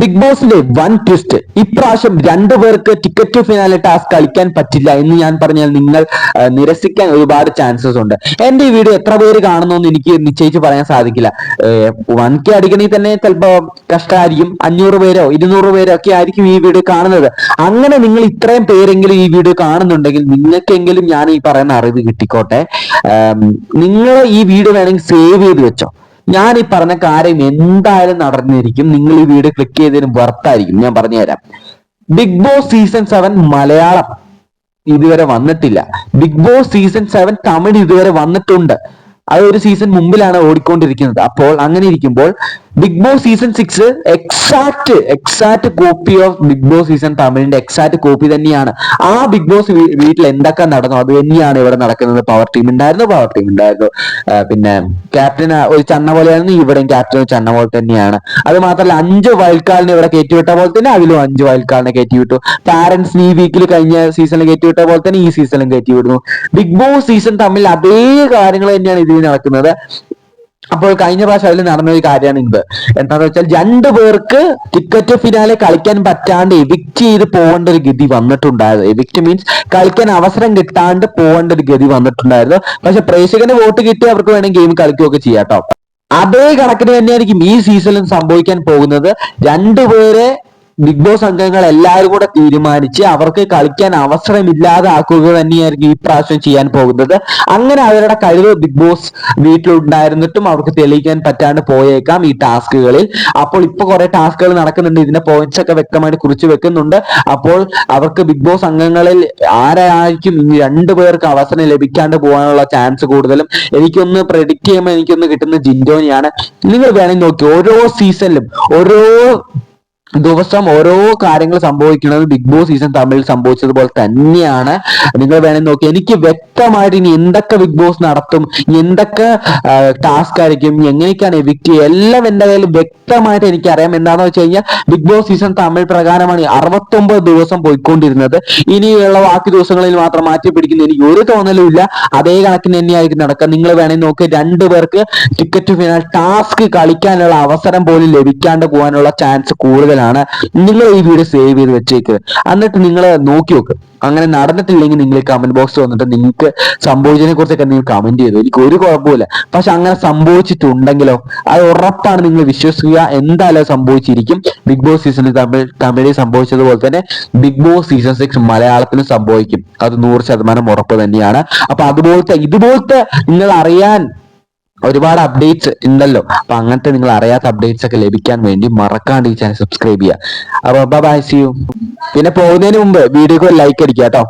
Big ബോസിന്റെ one twist. ഇപ്രാവശ്യം രണ്ടുപേർക്ക് ടിക്കറ്റ് ടു ഫിനാലെ ടാസ്ക് കളിക്കാൻ പറ്റില്ല എന്ന് ഞാൻ പറഞ്ഞാൽ നിങ്ങൾ നിരസിക്കാൻ ഒരുപാട് ചാൻസസ് ഉണ്ട്. എന്റെ ഈ വീഡിയോ എത്ര പേര് കാണുന്നു എന്ന് എനിക്ക് നിശ്ചയിച്ച് പറയാൻ സാധിക്കില്ല. വൺ കെ അടിക്കണമെങ്കിൽ തന്നെ ചിലപ്പോ കഷ്ടമായിരിക്കും അഞ്ഞൂറ് പേരോ ഇരുന്നൂറ് പേരോ ഒക്കെ ആയിരിക്കും ഈ വീഡിയോ കാണുന്നത്. അങ്ങനെ നിങ്ങൾ ഇത്രയും പേരെങ്കിലും ഈ വീഡിയോ കാണുന്നുണ്ടെങ്കിൽ നിങ്ങൾക്കെങ്കിലും ഞാൻ ഈ പറയുന്ന അറിവ് കിട്ടിക്കോട്ടെ. നിങ്ങൾ ഈ വീഡിയോ വേണമെങ്കിൽ സേവ് ചെയ്ത് വെച്ചോ. ഞാൻ ഈ പറഞ്ഞ കാര്യം എന്തായാലും നടന്നിരിക്കും. നിങ്ങൾ ഈ വീഡിയോ ക്ലിക്ക് ചെയ്തതിന് വർത്തായിരിക്കും. ഞാൻ പറഞ്ഞുതരാം. Bigg Boss season seven Malayalam ഇതുവരെ വന്നിട്ടില്ല. Bigg Boss season seven Tamil ഇതുവരെ വന്നിട്ടുണ്ട്. അത് ഒരു സീസൺ മുമ്പിലാണ് ഓടിക്കൊണ്ടിരിക്കുന്നത്. അപ്പോൾ അങ്ങനെ ഇരിക്കുമ്പോൾ Bigg Boss season six exact exact copy of Bigg Boss season തമിഴിന്റെ exact copy തന്നെയാണ്. ആ ബിഗ് ബോസ് വീട്ടിൽ എന്തൊക്കെ നടന്നു? അത് തന്നെയാണ് ഇവിടെ നടക്കുന്നത്. പവർ ടീം ഉണ്ടായിരുന്നു പവർ ടീം ഉണ്ടായിരുന്നു. പിന്നെ ക്യാപ്റ്റൻ ഒരു ചന്ന പോലെയായിരുന്നു. ഇവിടെയും ക്യാപ്റ്റൻ ഒരു ചന്ന പോലെ തന്നെയാണ്. അത് മാത്രമല്ല അഞ്ച് വയൽക്കാലിനെ ഇവിടെ കയറ്റിവിട്ട പോലെ തന്നെ അതിലും അഞ്ച് വയൽക്കാലിനെ കയറ്റിവിട്ടു. പാരന്റ്സ് ഈ വീക്കിൽ കഴിഞ്ഞ സീസണിൽ കയറ്റിവിട്ട പോലെ തന്നെ ഈ സീസണിലും കയറ്റിവിടുന്നു. ബിഗ് ബോസ് സീസൺ തമ്മിൽ അതേ കാര്യങ്ങൾ തന്നെയാണ് ഇതിൽ നടക്കുന്നത്. അപ്പോൾ കഴിഞ്ഞ പ്രാവശ്യം അതിൽ നടന്ന ഒരു കാര്യമാണ് ഇത് എന്താണെന്ന് വെച്ചാൽ രണ്ടു പേർക്ക് ടിക്കറ്റ് ഫിനാലെ കളിക്കാൻ പറ്റാണ്ട് എവിക്റ്റ് ചെയ്ത് പോകേണ്ട ഒരു ഗതി വന്നിട്ടുണ്ടായിരുന്നു. എവിക്റ്റ് മീൻസ് കളിക്കാൻ അവസരം കിട്ടാണ്ട് പോകേണ്ട ഒരു ഗതി വന്നിട്ടുണ്ടായിരുന്നു. പക്ഷെ പ്രേക്ഷകന് വോട്ട് കിട്ടി അവർക്ക് വേണമെങ്കിൽ ഗെയിം കളിക്കുകയൊക്കെ ചെയ്യാം കേട്ടോ അതേ കണക്കിന് തന്നെയായിരിക്കും ഈ സീസണിൽ സംഭവിക്കാൻ പോകുന്നത്. രണ്ടുപേരെ ബിഗ് ബോസ് അംഗങ്ങൾ എല്ലാവരും കൂടെ തീരുമാനിച്ച് അവർക്ക് കളിക്കാൻ അവസരമില്ലാതെ ആക്കുക തന്നെയായിരിക്കും ഈ പ്രാവശ്യം ചെയ്യാൻ പോകുന്നത്. അങ്ങനെ അവരുടെ കഴിവ് ബിഗ് ബോസ് വീട്ടിലുണ്ടായിരുന്നിട്ടും അവർക്ക് തെളിയിക്കാൻ പറ്റാണ്ട് പോയേക്കാം ഈ ടാസ്കുകളിൽ. അപ്പോൾ ഇപ്പൊ കുറെ ടാസ്കുകൾ നടക്കുന്നുണ്ട്. ഇതിന്റെ പോയിന്റ്സ് ഒക്കെ വ്യക്തമായിട്ട് കുറിച്ച് വെക്കുന്നുണ്ട്. അപ്പോൾ അവർക്ക് ബിഗ് ബോസ് അംഗങ്ങളിൽ ആരായിരിക്കും ഇനി രണ്ടു പേർക്ക് അവസരം ലഭിക്കാണ്ട് പോകാനുള്ള ചാൻസ് കൂടുതലും? എനിക്കൊന്ന് പ്രെഡിക്റ്റ് ചെയ്യുമ്പോൾ എനിക്കൊന്ന് കിട്ടുന്ന ജിൻഡോനെയാണ്. നിങ്ങൾ വേണമെങ്കിൽ നോക്കി. ഓരോ സീസണിലും ഓരോ ദിവസം ഓരോ കാര്യങ്ങൾ സംഭവിക്കുന്നത് ബിഗ് ബോസ് സീസൺ തമിഴിൽ സംഭവിച്ചതുപോലെ തന്നെയാണ്. നിങ്ങൾ വേണമെങ്കിൽ നോക്കി എനിക്ക് വ്യക്തമായിട്ട് ഇനി എന്തൊക്കെ ബിഗ് ബോസ് നടത്തും എന്തൊക്കെ ടാസ്ക് ആയിരിക്കും എങ്ങനെയൊക്കെയാണ് എവിക്റ്റ് എല്ലാം എന്റെ കയ്യിൽ വ്യക്തമായിട്ട് എനിക്കറിയാം. എന്താണെന്ന് വെച്ച് കഴിഞ്ഞാൽ ബിഗ് ബോസ് സീസൺ തമിഴ് പ്രകാരമാണ് അറുപത്തൊമ്പത് ദിവസം പോയിക്കൊണ്ടിരുന്നത്. ഇനിയുള്ള ബാക്കി ദിവസങ്ങളിൽ മാത്രം മാറ്റി പിടിക്കുന്ന എനിക്ക് ഒരു തോന്നലും ഇല്ല. അതേ കണക്കിന് തന്നെയായിരിക്കും നടക്കുക. നിങ്ങൾ വേണമെങ്കിൽ നോക്കി രണ്ടു പേർക്ക് ടിക്കറ്റ് ഫിനാൽ ടാസ്ക് കളിക്കാനുള്ള അവസരം പോലും ലഭിക്കാണ്ട് പോകാനുള്ള ചാൻസ് കൂടുതലാണ് നിങ്ങൾ ഈ വീഡിയോ സേവ് ചെയ്ത് വെച്ചേക്ക്. എന്നിട്ട് നിങ്ങൾ നോക്കി നോക്ക് അങ്ങനെ നടന്നിട്ടില്ലെങ്കിൽ നിങ്ങൾ കമന്റ് ബോക്സ് വന്നിട്ട് നിങ്ങൾക്ക് സംഭവിച്ചതിനെ കുറിച്ചൊക്കെ നിങ്ങൾ കമന്റ് ചെയ്തു. എനിക്ക് ഒരു കുഴപ്പമില്ല പക്ഷെ അങ്ങനെ സംഭവിച്ചിട്ടുണ്ടെങ്കിലോ അത് ഉറപ്പാണ് നിങ്ങൾ വിശ്വസിക്കുക. എന്തായാലും സംഭവിച്ചിരിക്കും. ബിഗ് ബോസ് സീസണിൽ തമിഴ് തമിഴിൽ സംഭവിച്ചതുപോലെ തന്നെ ബിഗ് ബോസ് സീസൺ സിക്സ് മലയാളത്തിലും സംഭവിക്കും. അത് നൂറ് ശതമാനം ഉറപ്പ് തന്നെയാണ്. അപ്പൊ അതുപോലത്തെ ഇതുപോലത്തെ നിങ്ങൾ അറിയാൻ ഒരുപാട് അപ്ഡേറ്റ്സ് ഉണ്ടല്ലോ അപ്പൊ അങ്ങനത്തെ നിങ്ങൾ അറിയാത്ത അപ്ഡേറ്റ്സ് ഒക്കെ ലഭിക്കാൻ വേണ്ടി മറക്കാണ്ട് ഈ ചാനൽ സബ്സ്ക്രൈബ് ചെയ്യുക അപ്പൊ ബൈ സി യു പിന്നെ പോകുന്നതിന് മുമ്പ് വീഡിയോക്ക് ലൈക്ക് അടിക്കുക കേട്ടോ